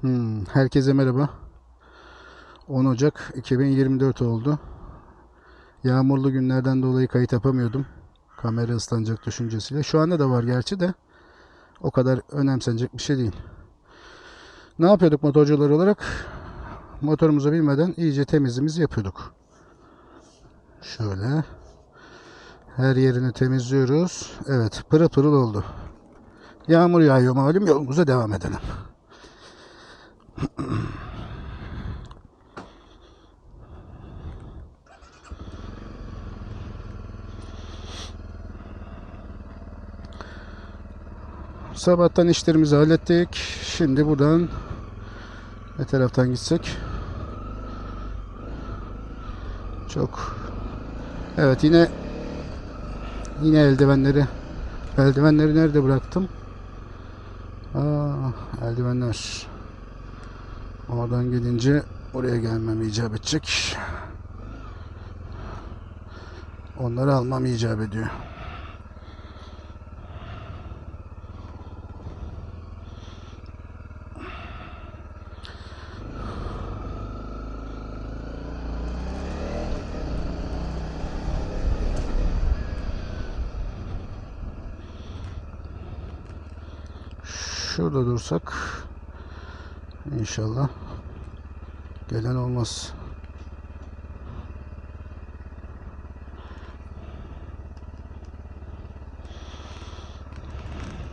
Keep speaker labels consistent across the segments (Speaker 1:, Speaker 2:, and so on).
Speaker 1: Hmm, herkese merhaba. 10 Ocak 2024 oldu. Yağmurlu günlerden dolayı kayıt yapamıyordum. Kamera ıslanacak düşüncesiyle. Şu anda da var gerçi de o kadar önemsenecek bir şey değil. Ne yapıyorduk motorcular olarak? Motorumuza binmeden iyice temizliğimizi yapıyorduk. Şöyle. Her yerini temizliyoruz. Evet pırıl pırıl oldu. Yağmur yağıyor malum yolumuza devam edelim. Sabahtan işlerimizi hallettik. Şimdi buradan ne taraftan gitsek? Çok. Evet yine yine eldivenleri eldivenleri nerede bıraktım? Aa, eldivenler. Oradan gelince oraya gelmem icap edecek. Onları almam icap ediyor. Şurada dursak inşallah gelen olmaz.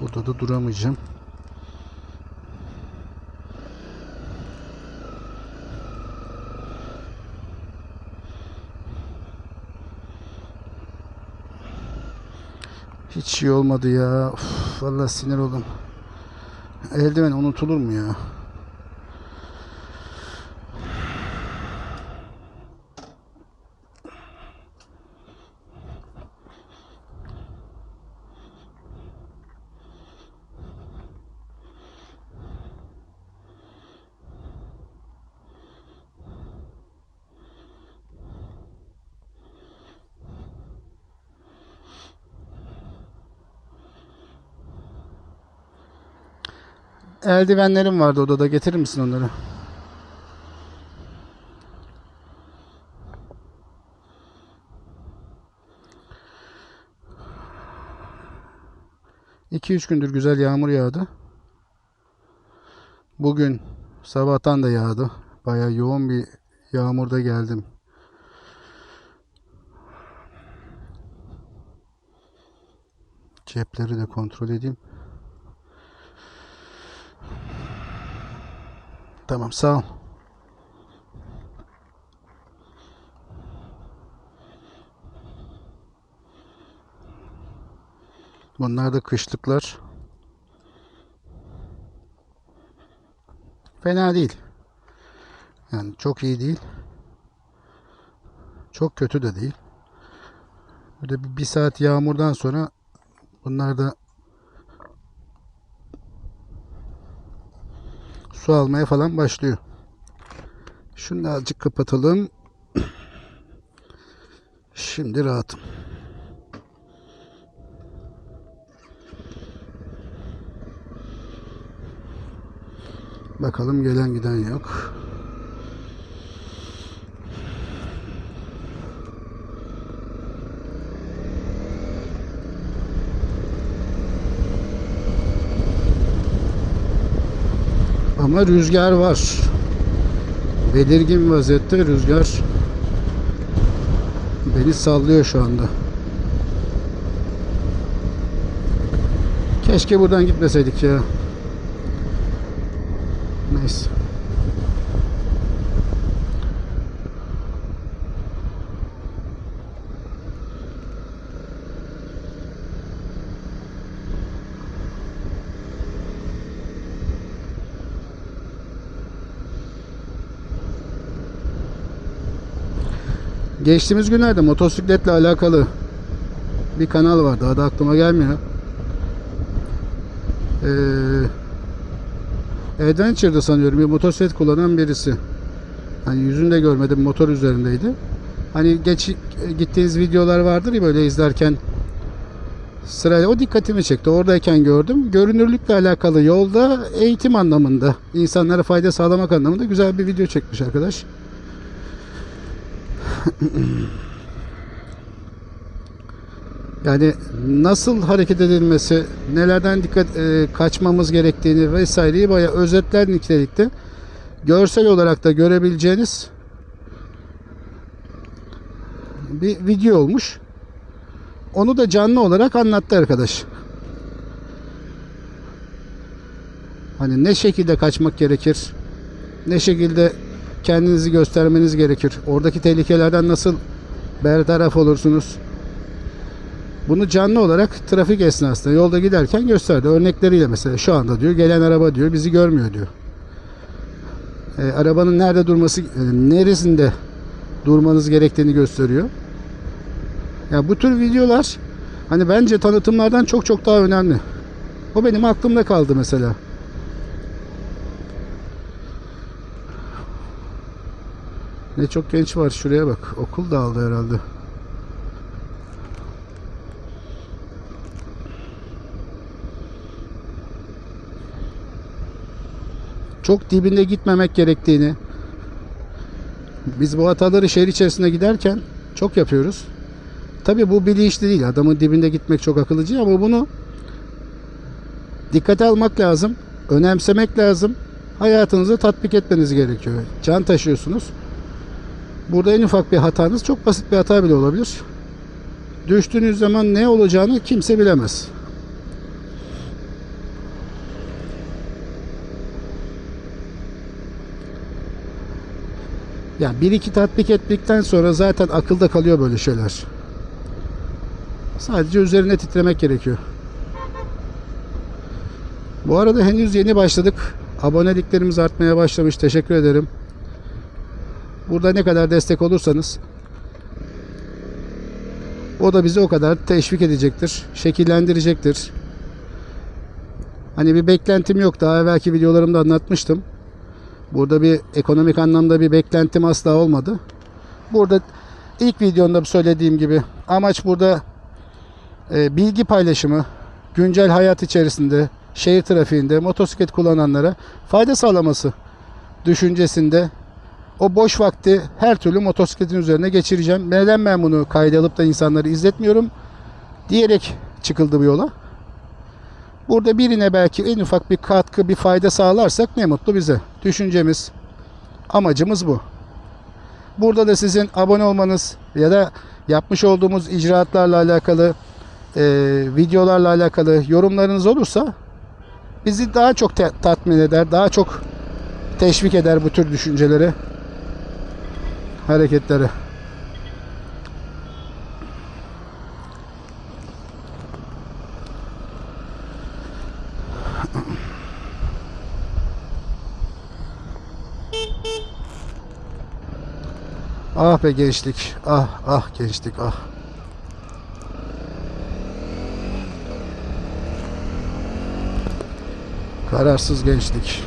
Speaker 1: Burada da duramayacağım. Hiç iyi olmadı ya. Uf, vallahi sinir oldum. Eldiven unutulur mu ya? Eldivenlerim vardı odada. Getirir misin onları? İki üç gündür güzel yağmur yağdı. Bugün sabahtan da yağdı. Bayağı yoğun bir yağmurda geldim. Cepleri de kontrol edeyim. Tamam sağ ol. Bunlar da kışlıklar. Fena değil. Yani çok iyi değil. Çok kötü de değil. Böyle bir, saat yağmurdan sonra bunlar da su almaya falan başlıyor. Şunu da azıcık kapatalım. Şimdi rahatım. Bakalım gelen giden yok. Ama rüzgar var. Belirgin vaziyette rüzgar beni sallıyor şu anda. Keşke buradan gitmeseydik ya. Neyse. Geçtiğimiz günlerde motosikletle alakalı bir kanal vardı. Adı aklıma gelmiyor. Ee, Adventure'da sanıyorum bir motosiklet kullanan birisi. Hani yüzünü de görmedim motor üzerindeydi. Hani geç gittiğiniz videolar vardır ya böyle izlerken Sırayla o dikkatimi çekti. Oradayken gördüm. Görünürlükle alakalı yolda eğitim anlamında, insanlara fayda sağlamak anlamında güzel bir video çekmiş arkadaş. Yani nasıl hareket edilmesi, nelerden dikkat e, kaçmamız gerektiğini vesaireyi bayağı özetler nitelikte. Görsel olarak da görebileceğiniz bir video olmuş. Onu da canlı olarak anlattı arkadaş. Hani ne şekilde kaçmak gerekir? Ne şekilde kendinizi göstermeniz gerekir? Oradaki tehlikelerden nasıl bertaraf olursunuz? Bunu canlı olarak trafik esnasında yolda giderken gösterdi. Örnekleriyle mesela şu anda diyor gelen araba diyor bizi görmüyor diyor. E, arabanın nerede durması, e, neresinde durmanız gerektiğini gösteriyor. Ya bu tür videolar hani bence tanıtımlardan çok çok daha önemli. O benim aklımda kaldı mesela. Ne çok genç var şuraya bak. Okul dağıldı herhalde. Çok dibinde gitmemek gerektiğini biz bu hataları şehir içerisinde giderken çok yapıyoruz. Tabi bu bilinçli değil. Adamın dibinde gitmek çok akıllıcı ama bunu dikkate almak lazım. Önemsemek lazım. Hayatınızı tatbik etmeniz gerekiyor. Can taşıyorsunuz. Burada en ufak bir hatanız çok basit bir hata bile olabilir. Düştüğünüz zaman ne olacağını kimse bilemez. Yani bir iki tatbik ettikten sonra zaten akılda kalıyor böyle şeyler. Sadece üzerine titremek gerekiyor. Bu arada henüz yeni başladık. Aboneliklerimiz artmaya başlamış. Teşekkür ederim. Burada ne kadar destek olursanız o da bizi o kadar teşvik edecektir. Şekillendirecektir. Hani bir beklentim yok. Daha evvelki videolarımda anlatmıştım. Burada bir ekonomik anlamda bir beklentim asla olmadı. Burada ilk videomda söylediğim gibi amaç burada e, bilgi paylaşımı, güncel hayat içerisinde, şehir trafiğinde motosiklet kullananlara fayda sağlaması düşüncesinde o boş vakti her türlü motosikletin üzerine geçireceğim. Neden ben bunu kayda alıp da insanları izletmiyorum diyerek çıkıldı bu yola. Burada birine belki en ufak bir katkı, bir fayda sağlarsak ne mutlu bize. Düşüncemiz, amacımız bu. Burada da sizin abone olmanız ya da yapmış olduğumuz icraatlarla alakalı, e, videolarla alakalı yorumlarınız olursa bizi daha çok tatmin eder, daha çok teşvik eder bu tür düşüncelere, hareketlere. Ah be gençlik. Ah ah gençlik ah. Kararsız gençlik.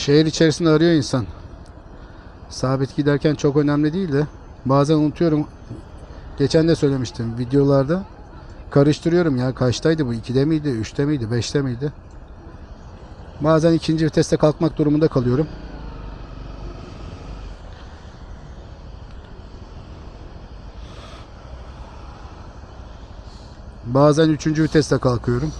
Speaker 1: Şehir içerisinde arıyor insan. Sabit giderken çok önemli değil de bazen unutuyorum. Geçen de söylemiştim videolarda. Karıştırıyorum ya kaçtaydı bu? 2'de miydi? 3'te miydi? 5'te miydi? Bazen ikinci viteste kalkmak durumunda kalıyorum. Bazen üçüncü viteste kalkıyorum.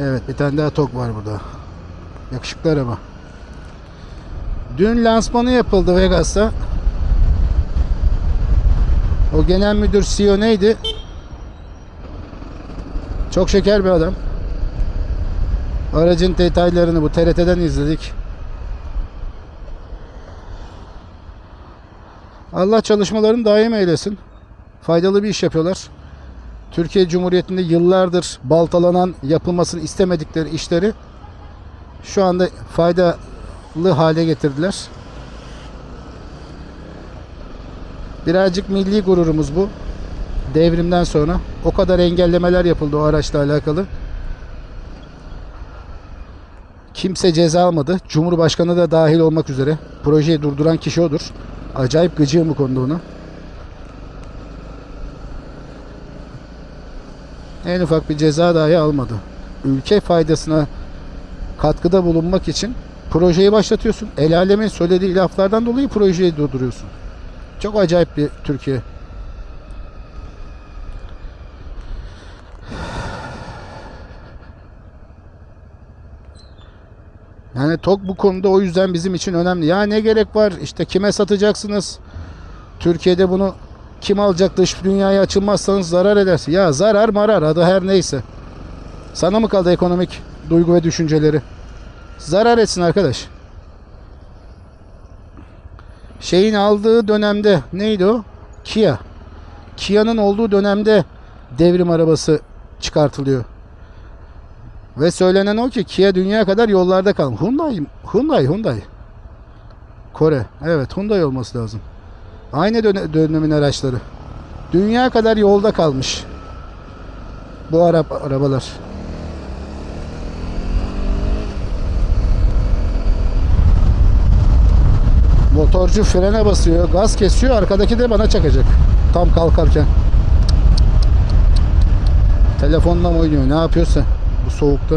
Speaker 1: Evet bir tane daha tok var burada. Yakışıklı araba. Dün lansmanı yapıldı Vegas'ta. O genel müdür CEO neydi? Çok şeker bir adam. Aracın detaylarını bu TRT'den izledik. Allah çalışmalarını daim eylesin. Faydalı bir iş yapıyorlar. Türkiye Cumhuriyeti'nde yıllardır baltalanan, yapılmasını istemedikleri işleri Şu anda faydalı hale getirdiler. Birazcık milli gururumuz bu. Devrimden sonra o kadar engellemeler yapıldı o araçla alakalı. Kimse ceza almadı. Cumhurbaşkanı da dahil olmak üzere. Projeyi durduran kişi odur. Acayip gıcığım bu konuda ona. En ufak bir ceza dahi almadı. Ülke faydasına katkıda bulunmak için projeyi başlatıyorsun. El alemin söylediği laflardan dolayı projeyi durduruyorsun. Çok acayip bir Türkiye. Yani TOK bu konuda o yüzden bizim için önemli. Ya ne gerek var? İşte kime satacaksınız? Türkiye'de bunu kim alacak dış dünyaya açılmazsanız zarar edersin. Ya zarar marar adı her neyse. Sana mı kaldı ekonomik duygu ve düşünceleri? Zarar etsin arkadaş. Şeyin aldığı dönemde neydi o? Kia. Kia'nın olduğu dönemde devrim arabası çıkartılıyor. Ve söylenen o ki Kia dünya kadar yollarda kalmış. Hyundai, Hyundai, Hyundai. Kore. Evet Hyundai olması lazım. Aynı döne- dönemin araçları. Dünya kadar yolda kalmış. Bu araba, arabalar. Motorcu frene basıyor, gaz kesiyor, arkadaki de bana çakacak. Tam kalkarken. Telefonla mı oynuyor, ne yapıyorsa bu soğukta.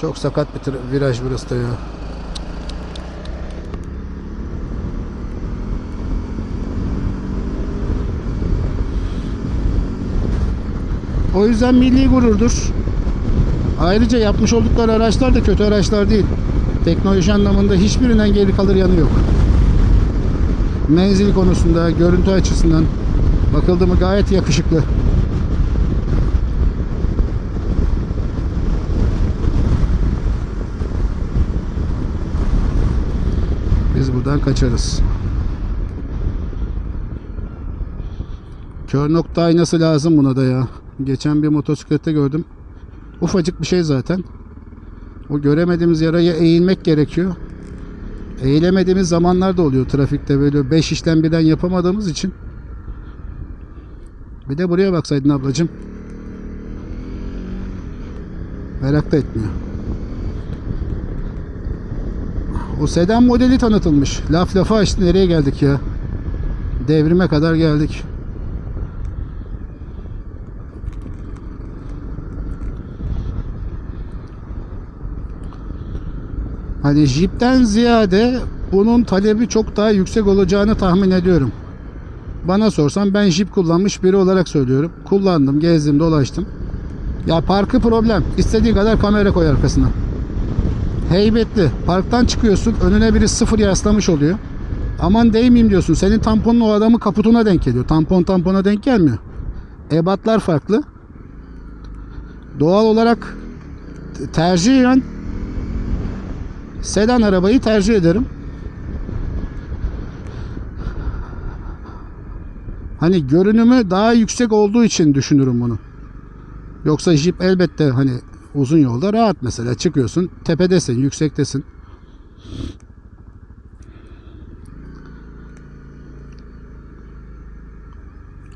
Speaker 1: Çok sakat bir viraj burası da ya. O yüzden milli gururdur. Ayrıca yapmış oldukları araçlar da kötü araçlar değil. Teknoloji anlamında hiçbirinden geri kalır yanı yok. Menzil konusunda, görüntü açısından bakıldı gayet yakışıklı. Buradan kaçarız. Kör nokta aynası lazım buna da ya. Geçen bir motosiklette gördüm. Ufacık bir şey zaten. O göremediğimiz yaraya eğilmek gerekiyor. Eğilemediğimiz zamanlar da oluyor trafikte böyle 5 işlem birden yapamadığımız için. Bir de buraya baksaydın ablacığım. Merak da etmiyor. O sedan modeli tanıtılmış. Laf lafa açtı nereye geldik ya? Devrime kadar geldik. Hani Jeep'ten ziyade bunun talebi çok daha yüksek olacağını tahmin ediyorum. Bana sorsan ben Jeep kullanmış biri olarak söylüyorum. Kullandım, gezdim, dolaştım. Ya parkı problem. İstediğin kadar kamera koy arkasına. Heybetli. Parktan çıkıyorsun. Önüne biri sıfır yaslamış oluyor. Aman değmeyeyim diyorsun. Senin tamponun o adamın kaputuna denk geliyor. Tampon tampona denk gelmiyor. Ebatlar farklı. Doğal olarak tercihen sedan arabayı tercih ederim. Hani görünümü daha yüksek olduğu için düşünürüm bunu. Yoksa Jeep elbette hani uzun yolda rahat mesela çıkıyorsun tepedesin yüksektesin.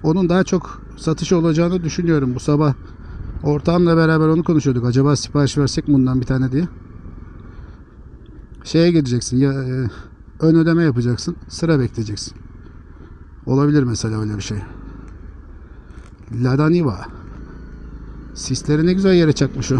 Speaker 1: Onun daha çok satış olacağını düşünüyorum. Bu sabah ortağımla beraber onu konuşuyorduk. Acaba sipariş versek bundan bir tane diye. Şeye gideceksin ya e, ön ödeme yapacaksın. Sıra bekleyeceksin. Olabilir mesela öyle bir şey. Lada Niva. Sisleri ne güzel yere çakmış o.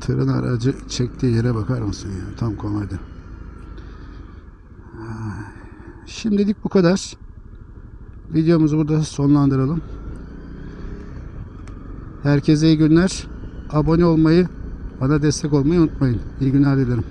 Speaker 1: Tırın aracı çektiği yere bakar mısın ya? Tam komedi. Şimdilik bu kadar. Videomuzu burada sonlandıralım. Herkese iyi günler. Abone olmayı, bana destek olmayı unutmayın. İyi günler dilerim.